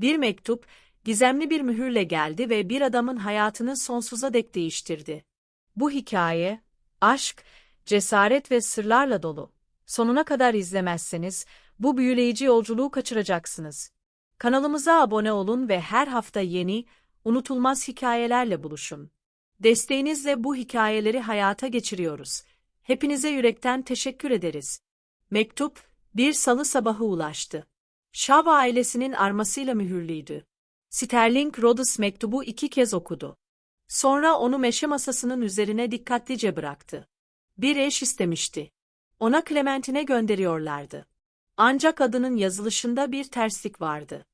Bir mektup, gizemli bir mühürle geldi ve bir adamın hayatını sonsuza dek değiştirdi. Bu hikaye, aşk, cesaret ve sırlarla dolu. Sonuna kadar izlemezseniz, bu büyüleyici yolculuğu kaçıracaksınız. Kanalımıza abone olun ve her hafta yeni, unutulmaz hikayelerle buluşun. Desteğinizle bu hikayeleri hayata geçiriyoruz. Hepinize yürekten teşekkür ederiz. Mektup, bir salı sabahı ulaştı. Shaw ailesinin armasıyla mühürlüydü. Sterling Rhodes mektubu iki kez okudu. Sonra onu meşe masasının üzerine dikkatlice bıraktı. Bir eş istemişti. Ona Clementine gönderiyorlardı. Ancak adının yazılışında bir terslik vardı.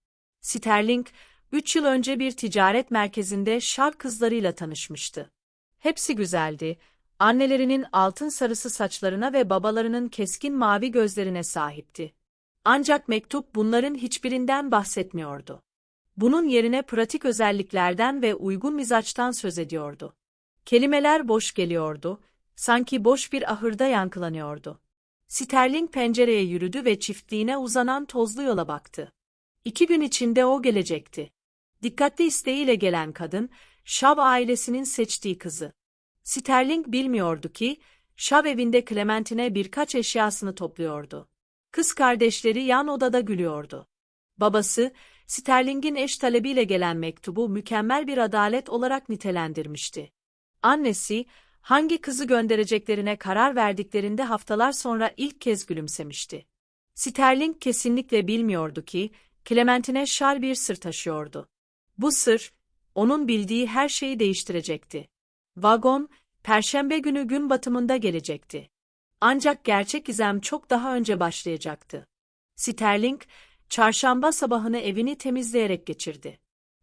Sterling, üç yıl önce bir ticaret merkezinde şar kızlarıyla tanışmıştı. Hepsi güzeldi, annelerinin altın sarısı saçlarına ve babalarının keskin mavi gözlerine sahipti. Ancak mektup bunların hiçbirinden bahsetmiyordu. Bunun yerine pratik özelliklerden ve uygun mizaçtan söz ediyordu. Kelimeler boş geliyordu, sanki boş bir ahırda yankılanıyordu. Sterling pencereye yürüdü ve çiftliğine uzanan tozlu yola baktı. İki gün içinde o gelecekti. Dikkatli isteğiyle gelen kadın, Shaw ailesinin seçtiği kızı. Sterling bilmiyordu ki, Shaw evinde Clementine birkaç eşyasını topluyordu. Kız kardeşleri yan odada gülüyordu. Babası, Sterling'in eş talebiyle gelen mektubu mükemmel bir adalet olarak nitelendirmişti. Annesi, hangi kızı göndereceklerine karar verdiklerinde haftalar sonra ilk kez gülümsemişti. Sterling kesinlikle bilmiyordu ki, Clementine şal bir sır taşıyordu. Bu sır, onun bildiği her şeyi değiştirecekti. Vagon, Perşembe günü gün batımında gelecekti. Ancak gerçek gizem çok daha önce başlayacaktı. Sterling, çarşamba sabahını evini temizleyerek geçirdi.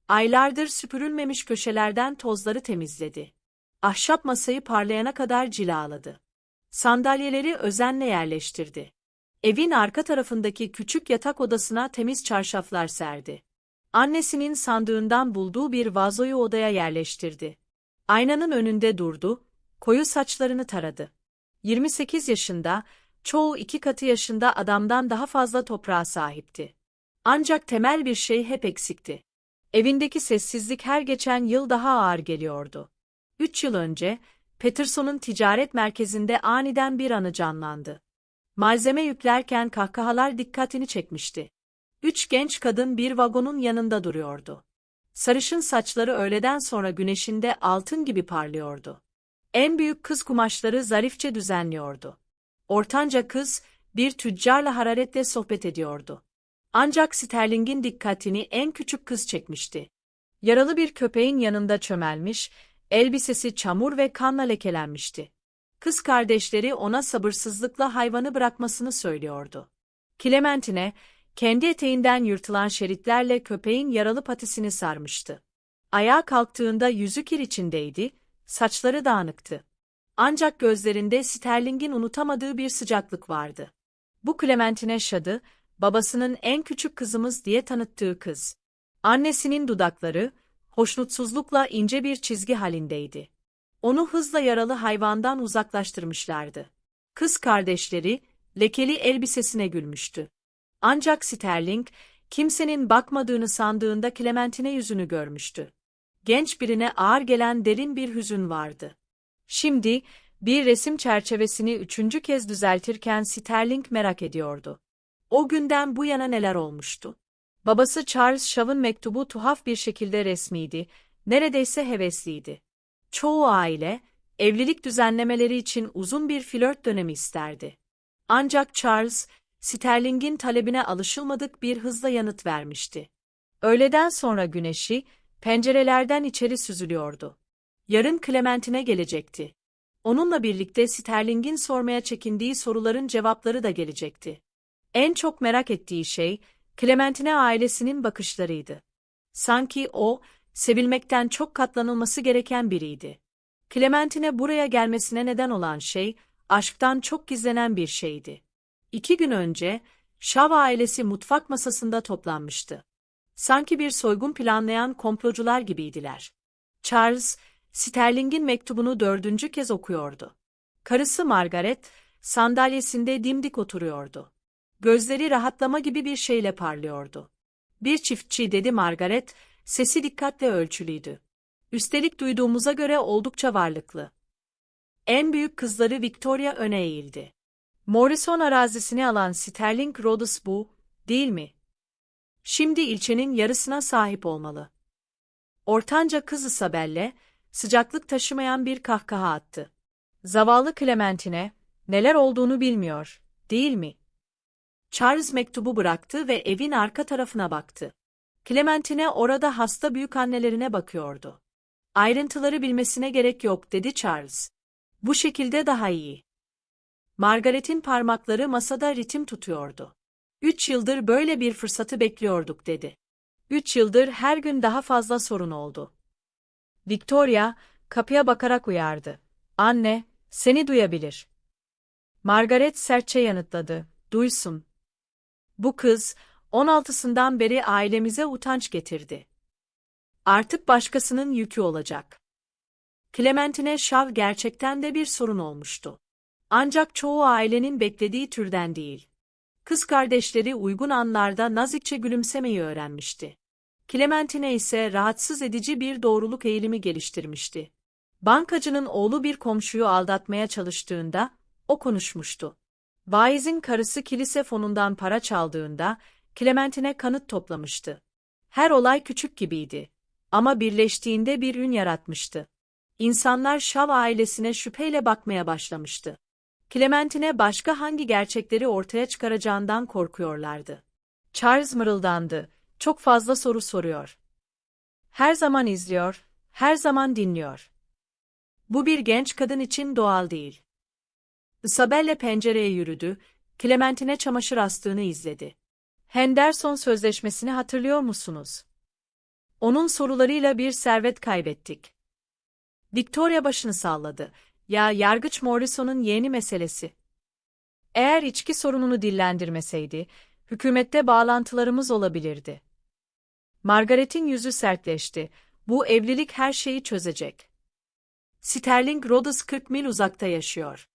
Aylardır süpürülmemiş köşelerden tozları temizledi. Ahşap masayı parlayana kadar cilaladı. Sandalyeleri özenle yerleştirdi. Evin arka tarafındaki küçük yatak odasına temiz çarşaflar serdi. Annesinin sandığından bulduğu bir vazoyu odaya yerleştirdi. Aynanın önünde durdu, koyu saçlarını taradı. 28 yaşında, çoğu iki katı yaşında adamdan daha fazla toprağa sahipti. Ancak temel bir şey hep eksikti. Evindeki sessizlik her geçen yıl daha ağır geliyordu. Üç yıl önce, Peterson'un ticaret merkezinde aniden bir anı canlandı. Malzeme yüklerken kahkahalar dikkatini çekmişti. Üç genç kadın bir vagonun yanında duruyordu. Sarışın saçları öğleden sonra güneşinde altın gibi parlıyordu. En büyük kız kumaşları zarifçe düzenliyordu. Ortanca kız, bir tüccarla hararetle sohbet ediyordu. Ancak Sterling'in dikkatini en küçük kız çekmişti. Yaralı bir köpeğin yanında çömelmiş, elbisesi çamur ve kanla lekelenmişti. Kız kardeşleri ona sabırsızlıkla hayvanı bırakmasını söylüyordu. Clementine, kendi eteğinden yırtılan şeritlerle köpeğin yaralı patisini sarmıştı. Ayağa kalktığında yüzü kir içindeydi, saçları dağınıktı. Ancak gözlerinde Sterling'in unutamadığı bir sıcaklık vardı. Bu Clementine Şadı, babasının en küçük kızımız diye tanıttığı kız. Annesinin dudakları, hoşnutsuzlukla ince bir çizgi halindeydi. Onu hızla yaralı hayvandan uzaklaştırmışlardı. Kız kardeşleri, lekeli elbisesine gülmüştü. Ancak Sterling, kimsenin bakmadığını sandığında Clementine yüzünü görmüştü. Genç birine ağır gelen derin bir hüzün vardı. Şimdi, bir resim çerçevesini üçüncü kez düzeltirken Sterling merak ediyordu. O günden bu yana neler olmuştu? Babası Charles Shaw'ın mektubu tuhaf bir şekilde resmiydi, neredeyse hevesliydi. Çoğu aile, evlilik düzenlemeleri için uzun bir flört dönemi isterdi. Ancak Charles, Sterling'in talebine alışılmadık bir hızla yanıt vermişti. Öğleden sonra güneşi, pencerelerden içeri süzülüyordu. Yarın Clementine gelecekti. Onunla birlikte Sterling'in sormaya çekindiği soruların cevapları da gelecekti. En çok merak ettiği şey, Clementine ailesinin bakışlarıydı. Sanki o, sevilmekten çok katlanılması gereken biriydi. Clementine buraya gelmesine neden olan şey, aşktan çok gizlenen bir şeydi. İki gün önce, Shaw ailesi mutfak masasında toplanmıştı. Sanki bir soygun planlayan komplocular gibiydiler. Charles, Sterling'in mektubunu dördüncü kez okuyordu. Karısı Margaret, sandalyesinde dimdik oturuyordu. Gözleri rahatlama gibi bir şeyle parlıyordu. Bir çiftçi dedi Margaret, sesi dikkatle ölçülüydü. Üstelik duyduğumuza göre oldukça varlıklı. En büyük kızları Victoria öne eğildi. Morrison arazisini alan Sterling Rhodes bu, değil mi? Şimdi ilçenin yarısına sahip olmalı. Ortanca kız Isabelle, sıcaklık taşımayan bir kahkaha attı. Zavallı Clementine, neler olduğunu bilmiyor, değil mi? Charles mektubu bıraktı ve evin arka tarafına baktı. Clementine orada hasta büyük annelerine bakıyordu. Ayrıntıları bilmesine gerek yok, dedi Charles. Bu şekilde daha iyi. Margaret'in parmakları masada ritim tutuyordu. Üç yıldır böyle bir fırsatı bekliyorduk, dedi. Üç yıldır her gün daha fazla sorun oldu. Victoria, kapıya bakarak uyardı. Anne, seni duyabilir. Margaret sertçe yanıtladı. Duysun. Bu kız, 16'sından beri ailemize utanç getirdi. Artık başkasının yükü olacak. Clementine şav gerçekten de bir sorun olmuştu. Ancak çoğu ailenin beklediği türden değil. Kız kardeşleri uygun anlarda nazikçe gülümsemeyi öğrenmişti. Clementine ise rahatsız edici bir doğruluk eğilimi geliştirmişti. Bankacının oğlu bir komşuyu aldatmaya çalıştığında, o konuşmuştu. Vaizin karısı kilise fonundan para çaldığında, Clementine kanıt toplamıştı. Her olay küçük gibiydi. Ama birleştiğinde bir ün yaratmıştı. İnsanlar Şav ailesine şüpheyle bakmaya başlamıştı. Clementine başka hangi gerçekleri ortaya çıkaracağından korkuyorlardı. Charles mırıldandı. Çok fazla soru soruyor. Her zaman izliyor, her zaman dinliyor. Bu bir genç kadın için doğal değil. Isabelle pencereye yürüdü, Clementine çamaşır astığını izledi. Henderson sözleşmesini hatırlıyor musunuz? Onun sorularıyla bir servet kaybettik. Victoria başını salladı. Ya Yargıç Morrison'un yeğeni meselesi. Eğer içki sorununu dillendirmeseydi, hükümette bağlantılarımız olabilirdi. Margaret'in yüzü sertleşti. Bu evlilik her şeyi çözecek. Sterling Rhodes 40 mil uzakta yaşıyor.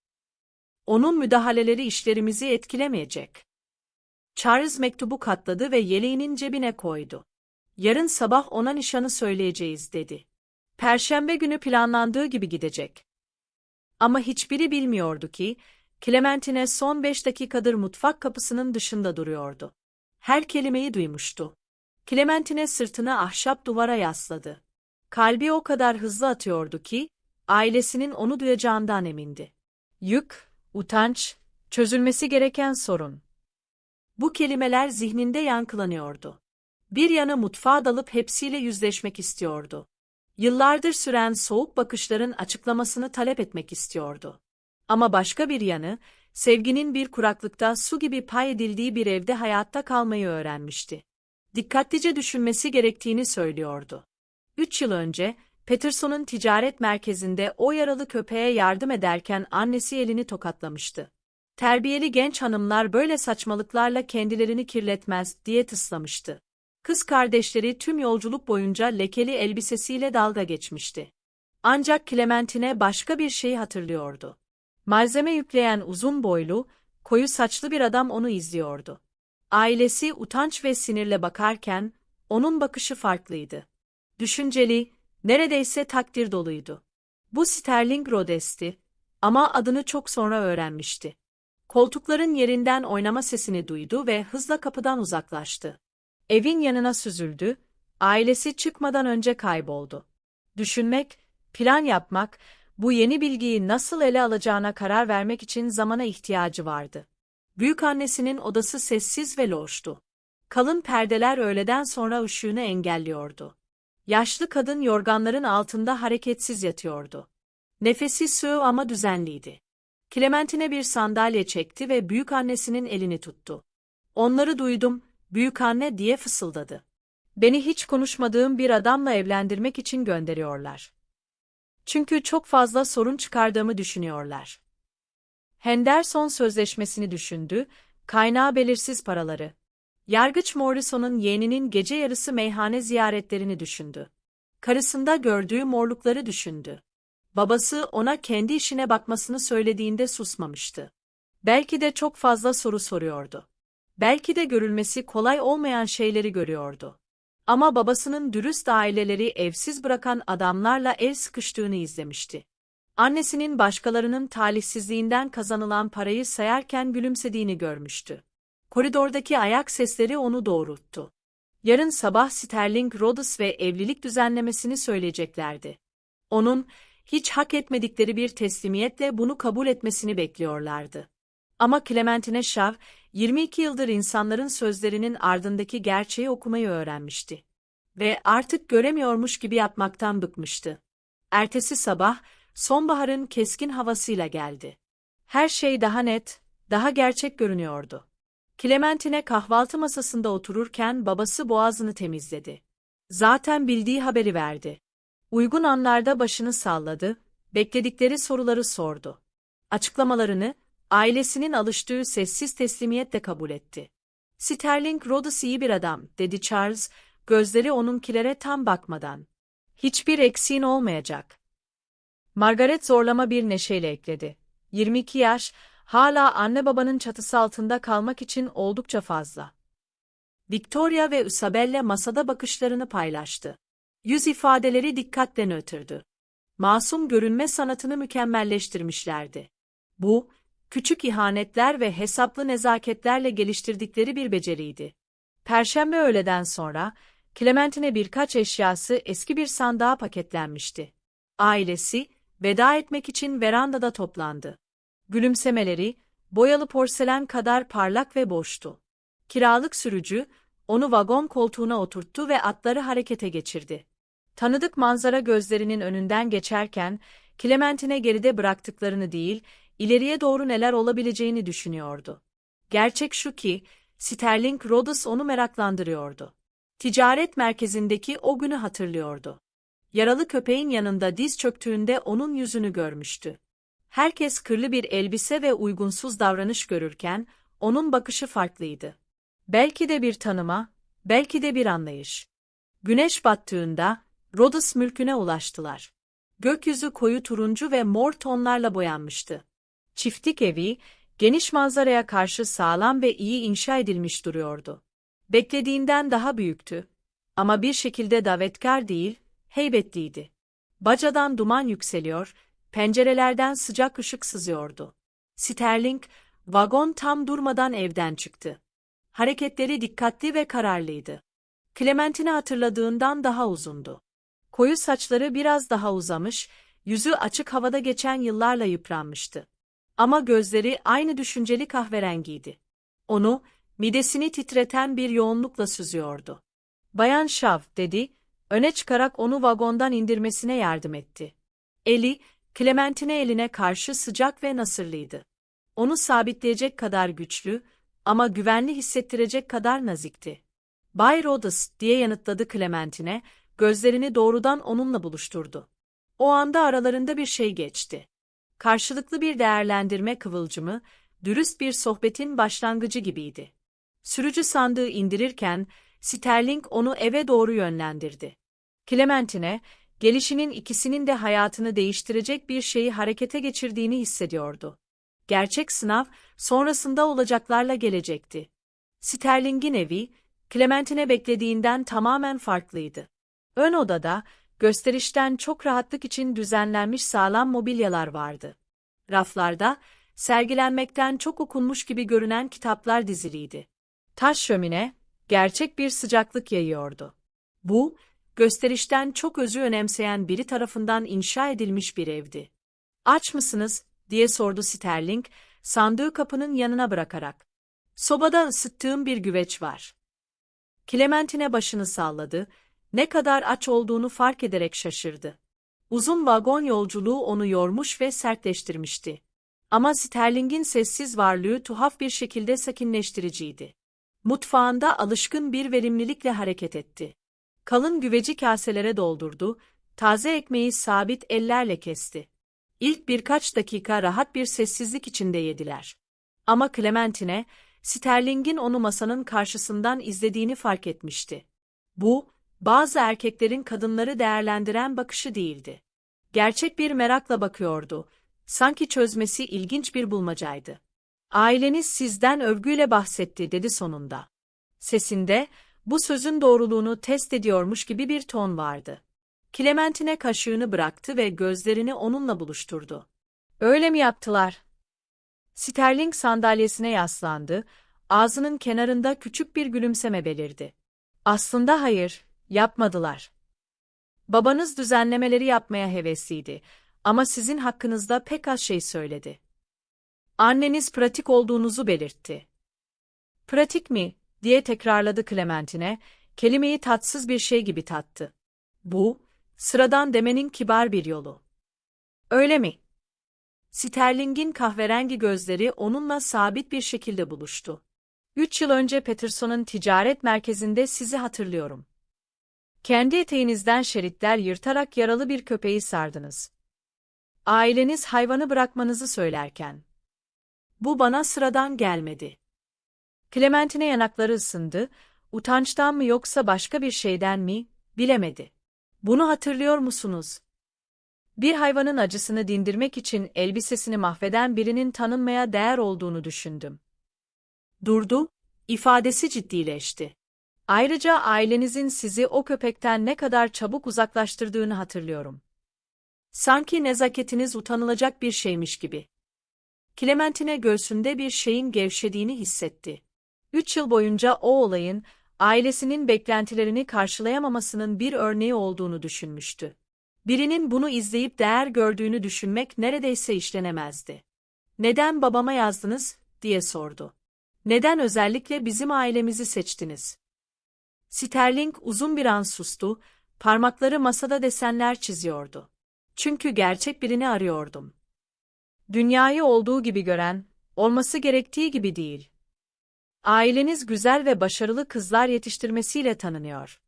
Onun müdahaleleri işlerimizi etkilemeyecek. Charles mektubu katladı ve yeleğinin cebine koydu. Yarın sabah ona nişanı söyleyeceğiz dedi. Perşembe günü planlandığı gibi gidecek. Ama hiçbiri bilmiyordu ki, Clementine son beş dakikadır mutfak kapısının dışında duruyordu. Her kelimeyi duymuştu. Clementine sırtını ahşap duvara yasladı. Kalbi o kadar hızlı atıyordu ki, ailesinin onu duyacağından emindi. Yük, utanç, çözülmesi gereken sorun. Bu kelimeler zihninde yankılanıyordu. Bir yana mutfağa dalıp hepsiyle yüzleşmek istiyordu. Yıllardır süren soğuk bakışların açıklamasını talep etmek istiyordu. Ama başka bir yanı, sevginin bir kuraklıkta su gibi pay edildiği bir evde hayatta kalmayı öğrenmişti. Dikkatlice düşünmesi gerektiğini söylüyordu. Üç yıl önce, Peterson'un ticaret merkezinde o yaralı köpeğe yardım ederken annesi elini tokatlamıştı. Terbiyeli genç hanımlar böyle saçmalıklarla kendilerini kirletmez diye tıslamıştı. Kız kardeşleri tüm yolculuk boyunca lekeli elbisesiyle dalga geçmişti. Ancak Clementine başka bir şey hatırlıyordu. Malzeme yükleyen uzun boylu, koyu saçlı bir adam onu izliyordu. Ailesi utanç ve sinirle bakarken, onun bakışı farklıydı. Düşünceli, neredeyse takdir doluydu. Bu Sterling Rodes'ti ama adını çok sonra öğrenmişti. Koltukların yerinden oynama sesini duydu ve hızla kapıdan uzaklaştı. Evin yanına süzüldü, ailesi çıkmadan önce kayboldu. Düşünmek, plan yapmak, bu yeni bilgiyi nasıl ele alacağına karar vermek için zamana ihtiyacı vardı. Büyükannesinin odası sessiz ve loştu. Kalın perdeler öğleden sonra ışığını engelliyordu. Yaşlı kadın yorganların altında hareketsiz yatıyordu. Nefesi sığ ama düzenliydi. Clementine bir sandalye çekti ve büyükannesinin elini tuttu. Onları duydum, büyükanne diye fısıldadı. Beni hiç konuşmadığım bir adamla evlendirmek için gönderiyorlar. Çünkü çok fazla sorun çıkardığımı düşünüyorlar. Henderson sözleşmesini düşündü, kaynağı belirsiz paraları. Yargıç Morrison'un yeğeninin gece yarısı meyhane ziyaretlerini düşündü. Karısında gördüğü morlukları düşündü. Babası ona kendi işine bakmasını söylediğinde susmamıştı. Belki de çok fazla soru soruyordu. Belki de görülmesi kolay olmayan şeyleri görüyordu. Ama babasının dürüst aileleri evsiz bırakan adamlarla el sıkıştığını izlemişti. Annesinin başkalarının talihsizliğinden kazanılan parayı sayarken gülümsediğini görmüştü. Koridordaki ayak sesleri onu doğrulttu. Yarın sabah Sterling Rhodes ve evlilik düzenlemesini söyleyeceklerdi. Onun, hiç hak etmedikleri bir teslimiyetle bunu kabul etmesini bekliyorlardı. Ama Clementine Shaw, 22 yıldır insanların sözlerinin ardındaki gerçeği okumayı öğrenmişti. Ve artık göremiyormuş gibi yapmaktan bıkmıştı. Ertesi sabah, sonbaharın keskin havasıyla geldi. Her şey daha net, daha gerçek görünüyordu. Clementine kahvaltı masasında otururken babası boğazını temizledi. Zaten bildiği haberi verdi. Uygun anlarda başını salladı, bekledikleri soruları sordu. Açıklamalarını, ailesinin alıştığı sessiz teslimiyetle kabul etti. Sterling Rhodes iyi bir adam, dedi Charles, gözleri onunkilere tam bakmadan. Hiçbir eksiğin olmayacak. Margaret zorlama bir neşeyle ekledi. 22 yaş, hala anne babanın çatısı altında kalmak için oldukça fazla. Victoria ve Isabella masada bakışlarını paylaştı. Yüz ifadeleri dikkatle nötrdü. Masum görünme sanatını mükemmelleştirmişlerdi. Bu, küçük ihanetler ve hesaplı nezaketlerle geliştirdikleri bir beceriydi. Perşembe öğleden sonra, Clementine birkaç eşyası eski bir sandığa paketlenmişti. Ailesi, veda etmek için verandada toplandı. Gülümsemeleri, boyalı porselen kadar parlak ve boştu. Kiralık sürücü, onu vagon koltuğuna oturttu ve atları harekete geçirdi. Tanıdık manzara gözlerinin önünden geçerken, Clementine geride bıraktıklarını değil, ileriye doğru neler olabileceğini düşünüyordu. Gerçek şu ki, Sterling Rhodes onu meraklandırıyordu. Ticaret merkezindeki o günü hatırlıyordu. Yaralı köpeğin yanında diz çöktüğünde onun yüzünü görmüştü. Herkes kırlı bir elbise ve uygunsuz davranış görürken, onun bakışı farklıydı. Belki de bir tanıma, belki de bir anlayış. Güneş battığında, Rhodes mülküne ulaştılar. Gökyüzü koyu turuncu ve mor tonlarla boyanmıştı. Çiftlik evi, geniş manzaraya karşı sağlam ve iyi inşa edilmiş duruyordu. Beklediğinden daha büyüktü. Ama bir şekilde davetkar değil, heybetliydi. Bacadan duman yükseliyor, pencerelerden sıcak ışık sızıyordu. Sterling, vagon tam durmadan evden çıktı. Hareketleri dikkatli ve kararlıydı. Clementine hatırladığından daha uzundu. Koyu saçları biraz daha uzamış, yüzü açık havada geçen yıllarla yıpranmıştı. Ama gözleri aynı düşünceli kahverengiydi. Onu, midesini titreten bir yoğunlukla süzüyordu. Bayan Şav, dedi, öne çıkarak onu vagondan indirmesine yardım etti. Eli, Clementine eline karşı sıcak ve nasırlıydı. Onu sabitleyecek kadar güçlü ama güvenli hissettirecek kadar nazikti. Bay Rhodes diye yanıtladı Clementine, gözlerini doğrudan onunla buluşturdu. O anda aralarında bir şey geçti. Karşılıklı bir değerlendirme kıvılcımı, dürüst bir sohbetin başlangıcı gibiydi. Sürücü sandığı indirirken, Sterling onu eve doğru yönlendirdi. Clementine, gelişinin ikisinin de hayatını değiştirecek bir şeyi harekete geçirdiğini hissediyordu. Gerçek sınav, sonrasında olacaklarla gelecekti. Sterling'in evi, Clementine beklediğinden tamamen farklıydı. Ön odada, gösterişten çok rahatlık için düzenlenmiş sağlam mobilyalar vardı. Raflarda, sergilenmekten çok okunmuş gibi görünen kitaplar diziliydi. Taş şömine, gerçek bir sıcaklık yayıyordu. Bu, gösterişten çok özü önemseyen biri tarafından inşa edilmiş bir evdi. Aç mısınız, diye sordu Sterling, sandığı kapının yanına bırakarak. Sobada ısıttığım bir güveç var. Clementine başını salladı, ne kadar aç olduğunu fark ederek şaşırdı. Uzun vagon yolculuğu onu yormuş ve sertleştirmişti. Ama Sterling'in sessiz varlığı tuhaf bir şekilde sakinleştiriciydi. Mutfağında alışkın bir verimlilikle hareket etti. Kalın güveci kaselere doldurdu, taze ekmeği sabit ellerle kesti. İlk birkaç dakika rahat bir sessizlik içinde yediler. Ama Clementine, Sterling'in onu masanın karşısından izlediğini fark etmişti. Bu, bazı erkeklerin kadınları değerlendiren bakışı değildi. Gerçek bir merakla bakıyordu, sanki çözmesi ilginç bir bulmacaydı. Aileniz sizden övgüyle bahsetti dedi sonunda. Sesinde, bu sözün doğruluğunu test ediyormuş gibi bir ton vardı. Clementine kaşığını bıraktı ve gözlerini onunla buluşturdu. Öyle mi yaptılar? Sterling sandalyesine yaslandı, ağzının kenarında küçük bir gülümseme belirdi. Aslında hayır, yapmadılar. Babanız düzenlemeleri yapmaya hevesliydi ama sizin hakkınızda pek az şey söyledi. Anneniz pratik olduğunuzu belirtti. Pratik mi? diye tekrarladı Clementine, kelimeyi tatsız bir şey gibi tattı. Bu, sıradan demenin kibar bir yolu. Öyle mi? Sterling'in kahverengi gözleri onunla sabit bir şekilde buluştu. Üç yıl önce Peterson'un ticaret merkezinde sizi hatırlıyorum. Kendi eteğinizden şeritler yırtarak yaralı bir köpeği sardınız. Aileniz hayvanı bırakmanızı söylerken. Bu bana sıradan gelmedi. Clementine yanakları ısındı, utançtan mı yoksa başka bir şeyden mi, bilemedi. Bunu hatırlıyor musunuz? Bir hayvanın acısını dindirmek için elbisesini mahveden birinin tanınmaya değer olduğunu düşündüm. Durdu, ifadesi ciddileşti. Ayrıca ailenizin sizi o köpekten ne kadar çabuk uzaklaştırdığını hatırlıyorum. Sanki nezaketiniz utanılacak bir şeymiş gibi. Clementine göğsünde bir şeyin gevşediğini hissetti. Üç yıl boyunca o olayın, ailesinin beklentilerini karşılayamamasının bir örneği olduğunu düşünmüştü. Birinin bunu izleyip değer gördüğünü düşünmek neredeyse işlenemezdi. Neden babama yazdınız, diye sordu. Neden özellikle bizim ailemizi seçtiniz? Sterling uzun bir an sustu, parmakları masada desenler çiziyordu. Çünkü gerçek birini arıyordum. Dünyayı olduğu gibi gören, olması gerektiği gibi değil. Aileniz güzel ve başarılı kızlar yetiştirmesiyle tanınıyor.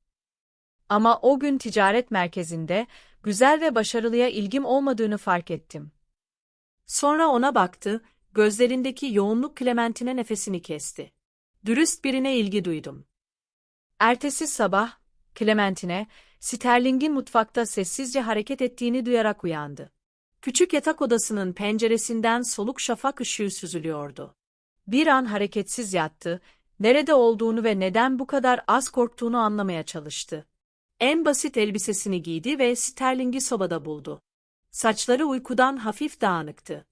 Ama o gün ticaret merkezinde güzel ve başarılıya ilgim olmadığını fark ettim. Sonra ona baktı, gözlerindeki yoğunluk Clementine nefesini kesti. Dürüst birine ilgi duydum. Ertesi sabah, Clementine, Sterling'in mutfakta sessizce hareket ettiğini duyarak uyandı. Küçük yatak odasının penceresinden soluk şafak ışığı süzülüyordu. Bir an hareketsiz yattı, nerede olduğunu ve neden bu kadar az korktuğunu anlamaya çalıştı. En basit elbisesini giydi ve Sterling'i sobada buldu. Saçları uykudan hafif dağınıktı.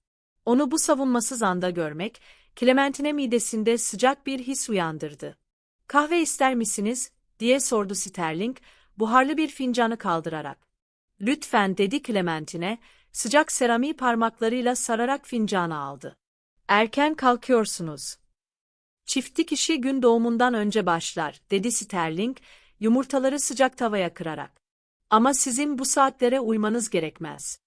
Onu bu savunmasız anda görmek, Clementine midesinde sıcak bir his uyandırdı. Kahve ister misiniz? diye sordu Sterling, buharlı bir fincanı kaldırarak. Lütfen dedi Clementine, sıcak serami parmaklarıyla sararak fincanı aldı. Erken kalkıyorsunuz. Çiftlik işi gün doğumundan önce başlar, dedi Sterling, yumurtaları sıcak tavaya kırarak. Ama sizin bu saatlere uymanız gerekmez.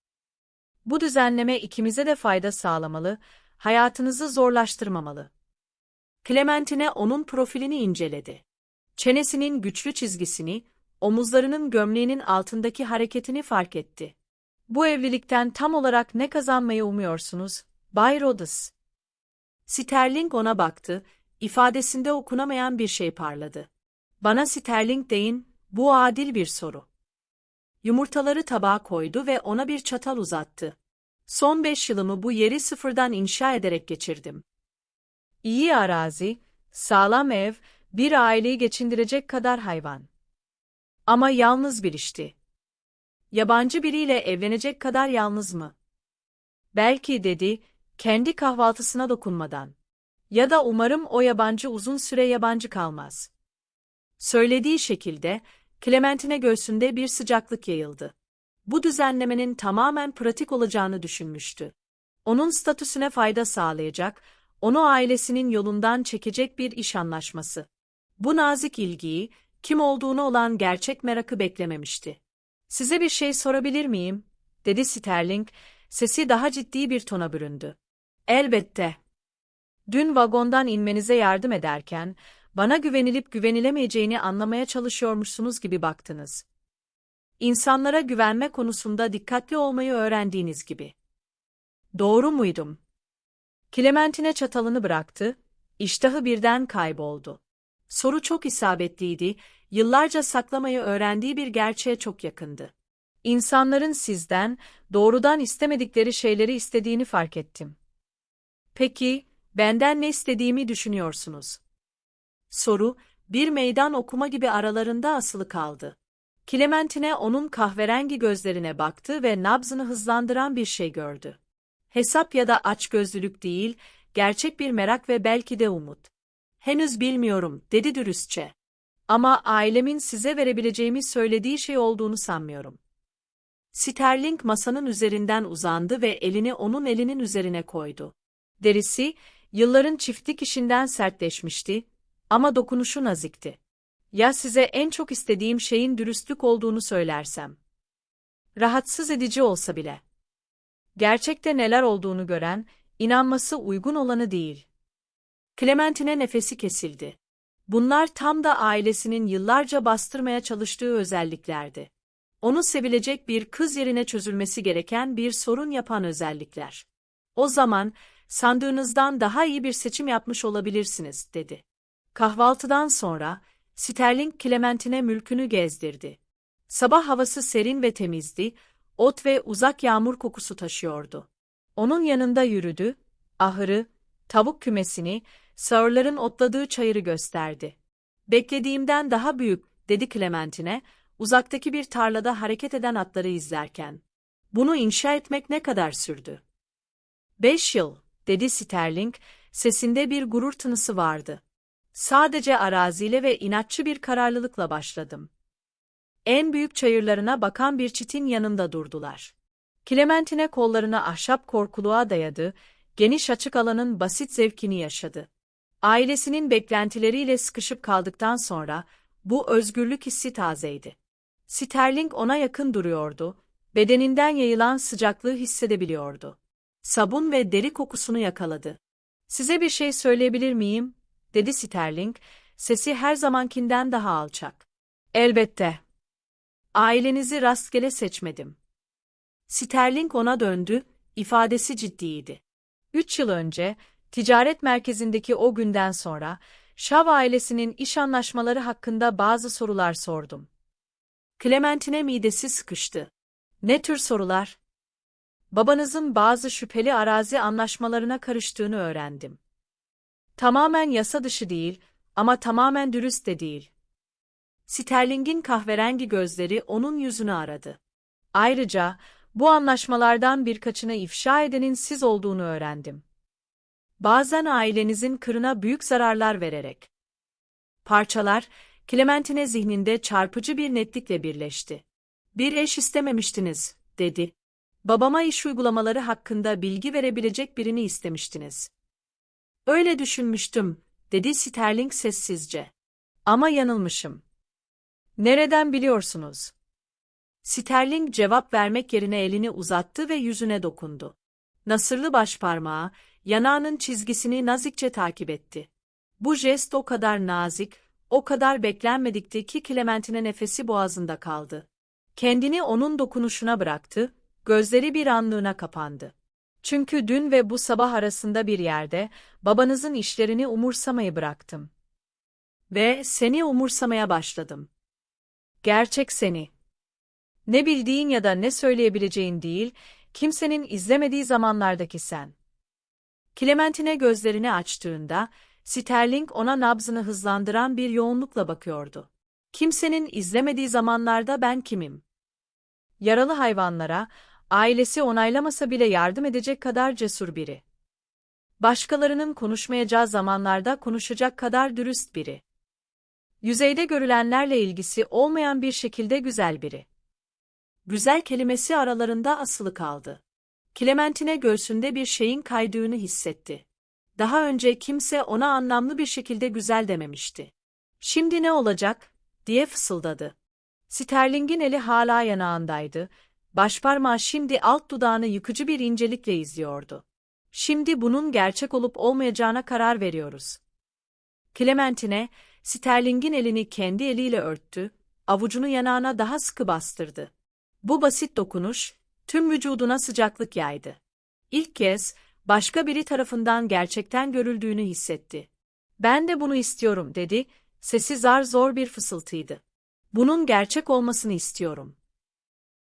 Bu düzenleme ikimize de fayda sağlamalı, hayatınızı zorlaştırmamalı. Clementine onun profilini inceledi. Çenesinin güçlü çizgisini, omuzlarının gömleğinin altındaki hareketini fark etti. Bu evlilikten tam olarak ne kazanmayı umuyorsunuz, Bay Rhodes? Sterling ona baktı, ifadesinde okunamayan bir şey parladı. Bana Sterling deyin, bu adil bir soru. Yumurtaları tabağa koydu ve ona bir çatal uzattı. Son beş yılımı bu yeri sıfırdan inşa ederek geçirdim. İyi arazi, sağlam ev, bir aileyi geçindirecek kadar hayvan. Ama yalnız bir işti. Yabancı biriyle evlenecek kadar yalnız mı? Belki dedi, kendi kahvaltısına dokunmadan. Ya da umarım o yabancı uzun süre yabancı kalmaz. Söylediği şekilde, Clementine göğsünde bir sıcaklık yayıldı. Bu düzenlemenin tamamen pratik olacağını düşünmüştü. Onun statüsüne fayda sağlayacak, onu ailesinin yolundan çekecek bir iş anlaşması. Bu nazik ilgiyi, kim olduğunu olan gerçek merakı beklememişti. Size bir şey sorabilir miyim? dedi Sterling, sesi daha ciddi bir tona büründü. Elbette. Dün vagondan inmenize yardım ederken, bana güvenilip güvenilemeyeceğini anlamaya çalışıyormuşsunuz gibi baktınız. İnsanlara güvenme konusunda dikkatli olmayı öğrendiğiniz gibi. Doğru muydum? Clementine çatalını bıraktı, iştahı birden kayboldu. Soru çok isabetliydi, yıllarca saklamayı öğrendiği bir gerçeğe çok yakındı. İnsanların sizden, doğrudan istemedikleri şeyleri istediğini fark ettim. Peki, Benden ne istediğimi düşünüyorsunuz? Soru, bir meydan okuma gibi aralarında asılı kaldı. Clementine onun kahverengi gözlerine baktı ve nabzını hızlandıran bir şey gördü. Hesap ya da açgözlülük değil, gerçek bir merak ve belki de umut. Henüz bilmiyorum, dedi dürüstçe. Ama ailemin size verebileceğimi söylediği şey olduğunu sanmıyorum. Sterling masanın üzerinden uzandı ve elini onun elinin üzerine koydu. Derisi, yılların çiftlik işinden sertleşmişti ama dokunuşu nazikti. Ya size en çok istediğim şeyin dürüstlük olduğunu söylersem? Rahatsız edici olsa bile. Gerçekte neler olduğunu gören, inanması uygun olanı değil. Clementine nefesi kesildi. Bunlar tam da ailesinin yıllarca bastırmaya çalıştığı özelliklerdi. Onu sevilecek bir kız yerine çözülmesi gereken bir sorun yapan özellikler. O zaman, sandığınızdan daha iyi bir seçim yapmış olabilirsiniz, dedi. Kahvaltıdan sonra, Sterling Clementine mülkünü gezdirdi. Sabah havası serin ve temizdi, ot ve uzak yağmur kokusu taşıyordu. Onun yanında yürüdü, ahırı, tavuk kümesini, sağırların otladığı çayırı gösterdi. Beklediğimden daha büyük, dedi Clementine, uzaktaki bir tarlada hareket eden atları izlerken. Bunu inşa etmek ne kadar sürdü? Beş yıl, dedi Sterling, sesinde bir gurur tınısı vardı. Sadece araziyle ve inatçı bir kararlılıkla başladım. En büyük çayırlarına bakan bir çitin yanında durdular. Clementine kollarını ahşap korkuluğa dayadı, geniş açık alanın basit zevkini yaşadı. Ailesinin beklentileriyle sıkışıp kaldıktan sonra bu özgürlük hissi tazeydi. Sterling ona yakın duruyordu, bedeninden yayılan sıcaklığı hissedebiliyordu. Sabun ve deri kokusunu yakaladı. Size bir şey söyleyebilir miyim? dedi Sterling, sesi her zamankinden daha alçak. Elbette. Ailenizi rastgele seçmedim. Sterling ona döndü, ifadesi ciddiydi. Üç yıl önce, ticaret merkezindeki o günden sonra, Şav ailesinin iş anlaşmaları hakkında bazı sorular sordum. Clementine midesi sıkıştı. Ne tür sorular? Babanızın bazı şüpheli arazi anlaşmalarına karıştığını öğrendim. Tamamen yasa dışı değil ama tamamen dürüst de değil. Sterling'in kahverengi gözleri onun yüzünü aradı. Ayrıca bu anlaşmalardan birkaçını ifşa edenin siz olduğunu öğrendim. Bazen ailenizin kırına büyük zararlar vererek. Parçalar, Clementine zihninde çarpıcı bir netlikle birleşti. Bir eş istememiştiniz, dedi. Babama iş uygulamaları hakkında bilgi verebilecek birini istemiştiniz. Öyle düşünmüştüm, dedi Sterling sessizce. Ama yanılmışım. Nereden biliyorsunuz? Sterling cevap vermek yerine elini uzattı ve yüzüne dokundu. Nasırlı başparmağı, yanağının çizgisini nazikçe takip etti. Bu jest o kadar nazik, o kadar beklenmedikti ki Clementine nefesi boğazında kaldı. Kendini onun dokunuşuna bıraktı, gözleri bir anlığına kapandı. Çünkü dün ve bu sabah arasında bir yerde, babanızın işlerini umursamayı bıraktım. Ve seni umursamaya başladım. Gerçek seni. Ne bildiğin ya da ne söyleyebileceğin değil, kimsenin izlemediği zamanlardaki sen. Clementine gözlerini açtığında, Sterling ona nabzını hızlandıran bir yoğunlukla bakıyordu. Kimsenin izlemediği zamanlarda ben kimim? Yaralı hayvanlara, ailesi onaylamasa bile yardım edecek kadar cesur biri. Başkalarının konuşmayacağı zamanlarda konuşacak kadar dürüst biri. Yüzeyde görülenlerle ilgisi olmayan bir şekilde güzel biri. Güzel kelimesi aralarında asılı kaldı. Clementine göğsünde bir şeyin kaydığını hissetti. Daha önce kimse ona anlamlı bir şekilde güzel dememişti. Şimdi ne olacak? diye fısıldadı. Sterling'in eli hala yanağındaydı. Başparmağı şimdi alt dudağını yıkıcı bir incelikle izliyordu. Şimdi bunun gerçek olup olmayacağına karar veriyoruz. Clementine, Sterling'in elini kendi eliyle örttü, avucunu yanağına daha sıkı bastırdı. Bu basit dokunuş, tüm vücuduna sıcaklık yaydı. İlk kez, başka biri tarafından gerçekten görüldüğünü hissetti. Ben de bunu istiyorum, dedi, sesi zar zor bir fısıltıydı. Bunun gerçek olmasını istiyorum.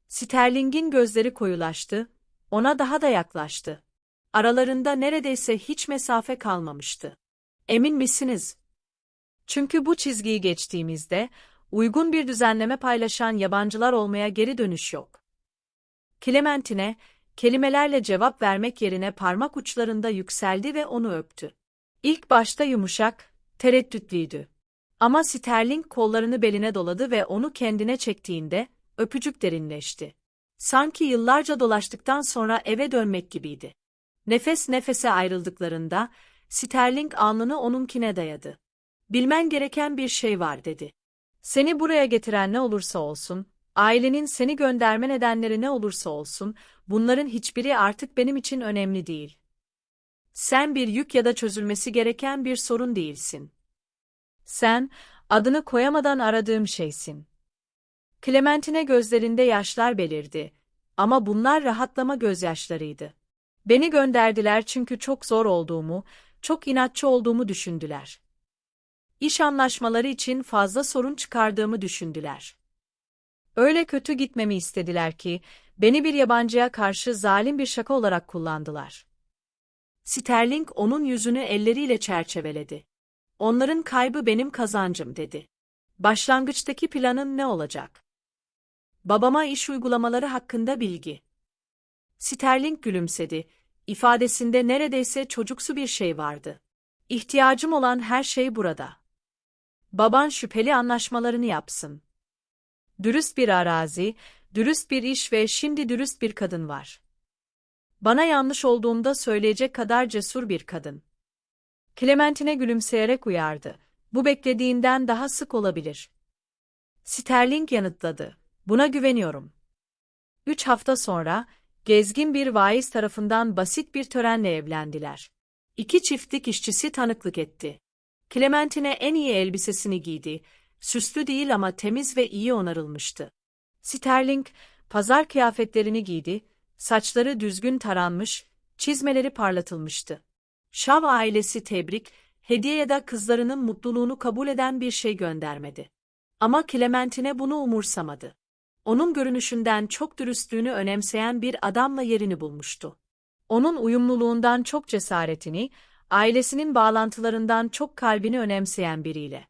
Sterling'in gözleri koyulaştı, ona daha da yaklaştı. Aralarında neredeyse hiç mesafe kalmamıştı. Emin misiniz? Çünkü bu çizgiyi geçtiğimizde, uygun bir düzenleme paylaşan yabancılar olmaya geri dönüş yok. Clementine, kelimelerle cevap vermek yerine parmak uçlarında yükseldi ve onu öptü. İlk başta yumuşak, tereddütlüydü. Ama Sterling kollarını beline doladı ve onu kendine çektiğinde, öpücük derinleşti. Sanki yıllarca dolaştıktan sonra eve dönmek gibiydi. Nefes nefese ayrıldıklarında, Sterling alnını onunkine dayadı. Bilmen gereken bir şey var dedi. Seni buraya getiren ne olursa olsun, ailenin seni gönderme nedenleri ne olursa olsun, bunların hiçbiri artık benim için önemli değil. Sen bir yük ya da çözülmesi gereken bir sorun değilsin. Sen, adını koyamadan aradığım şeysin. Clementine gözlerinde yaşlar belirdi. Ama bunlar rahatlama gözyaşlarıydı. Beni gönderdiler çünkü çok zor olduğumu, çok inatçı olduğumu düşündüler. İş anlaşmaları için fazla sorun çıkardığımı düşündüler. Öyle kötü gitmemi istediler ki, beni bir yabancıya karşı zalim bir şaka olarak kullandılar. Sterling onun yüzünü elleriyle çerçeveledi. Onların kaybı benim kazancım dedi. Başlangıçtaki planın ne olacak? Babama iş uygulamaları hakkında bilgi. Sterling gülümsedi. İfadesinde neredeyse çocuksu bir şey vardı. İhtiyacım olan her şey burada. Baban şüpheli anlaşmalarını yapsın. Dürüst bir arazi, dürüst bir iş ve şimdi dürüst bir kadın var. Bana yanlış olduğunda söyleyecek kadar cesur bir kadın. Clementine gülümseyerek uyardı. Bu beklediğinden daha sık olabilir. Sterling yanıtladı. Buna güveniyorum. Üç hafta sonra, gezgin bir vaiz tarafından basit bir törenle evlendiler. İki çiftlik işçisi tanıklık etti. Clementine en iyi elbisesini giydi. Süslü değil ama temiz ve iyi onarılmıştı. Sterling, pazar kıyafetlerini giydi, saçları düzgün taranmış, çizmeleri parlatılmıştı. Şav ailesi tebrik, hediye ya da kızlarının mutluluğunu kabul eden bir şey göndermedi. Ama Clementine bunu umursamadı. Onun görünüşünden çok dürüstlüğünü önemseyen bir adamla yerini bulmuştu. Onun uyumluluğundan çok cesaretini, ailesinin bağlantılarından çok kalbini önemseyen biriyle.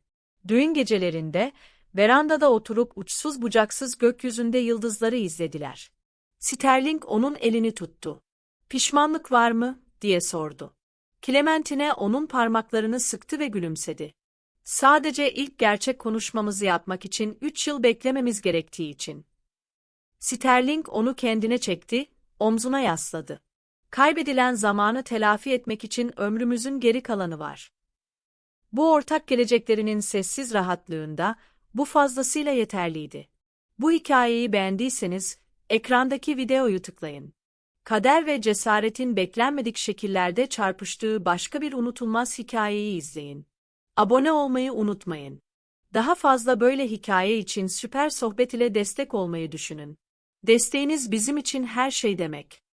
Düğün gecelerinde, verandada oturup uçsuz bucaksız gökyüzünde yıldızları izlediler. Sterling onun elini tuttu. Pişmanlık var mı, diye sordu. Clementine onun parmaklarını sıktı ve gülümsedi. Sadece ilk gerçek konuşmamızı yapmak için üç yıl beklememiz gerektiği için. Sterling onu kendine çekti, omzuna yasladı. Kaybedilen zamanı telafi etmek için ömrümüzün geri kalanı var. Bu ortak geleceklerinin sessiz rahatlığında, bu fazlasıyla yeterliydi. Bu hikayeyi beğendiyseniz, ekrandaki videoyu tıklayın. Kader ve cesaretin beklenmedik şekillerde çarpıştığı başka bir unutulmaz hikayeyi izleyin. Abone olmayı unutmayın. Daha fazla böyle hikaye için süper sohbet ile destek olmayı düşünün. Desteğiniz bizim için her şey demek.